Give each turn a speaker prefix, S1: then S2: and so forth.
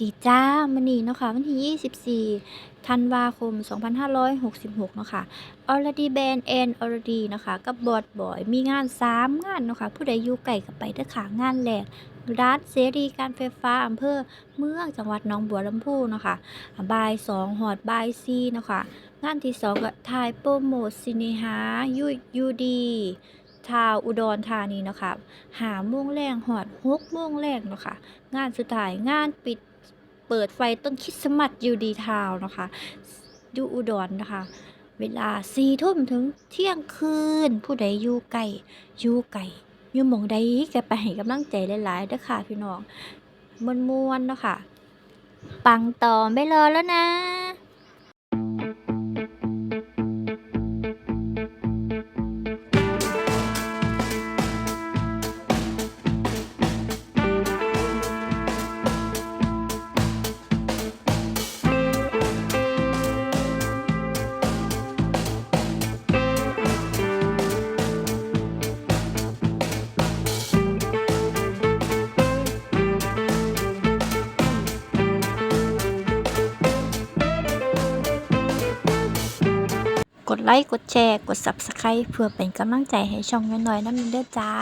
S1: ดีจ้ามื้อนี้เนาะค่ะวันที่ 24 ธันวาคม 2566 เนาะค่ะ Already Band and Already เนาะค่ะกับบอดบอย มีงาน 3 งานเนาะค่ะผู้ใดอยู่ไกลก็ไปเด้อค่ะ งานแรกร้านเสรีการไฟฟ้าอำเภอเมืองจังหวัดหนองบัวลำพูเนาะค่ะบ่าย2ฮอดบ่าย4เนาะค่ะงานที่ 2 ก็ถ่ายโปรโมทสิเนหายูยูดี ทาวอุดรธานีเนาะค่ะหาโมงแรงฮอด6โมงแรงเนาะค่ะงานสุดท้ายงานปิดเปิดไฟต้นคริสต์มาสยูดีทาวนะคะอยู่อุดรนนะคะ เวลาสี่ทุ่มถึงเที่ยงคืน ผู้ใดอยู่ไกลอยู่ไกลอยู่หมองใดก็ไปให้กำลังใจหลายๆเด้อค่ะพี่น้องมวนๆเนาะค่ะปังต่อไม่รอแล้วนะ กดไลค์ กดแชร์ กด Subscribe เพื่อเป็นกำลังใจให้ช่องน้อยๆน้ำมินเด้อจ้า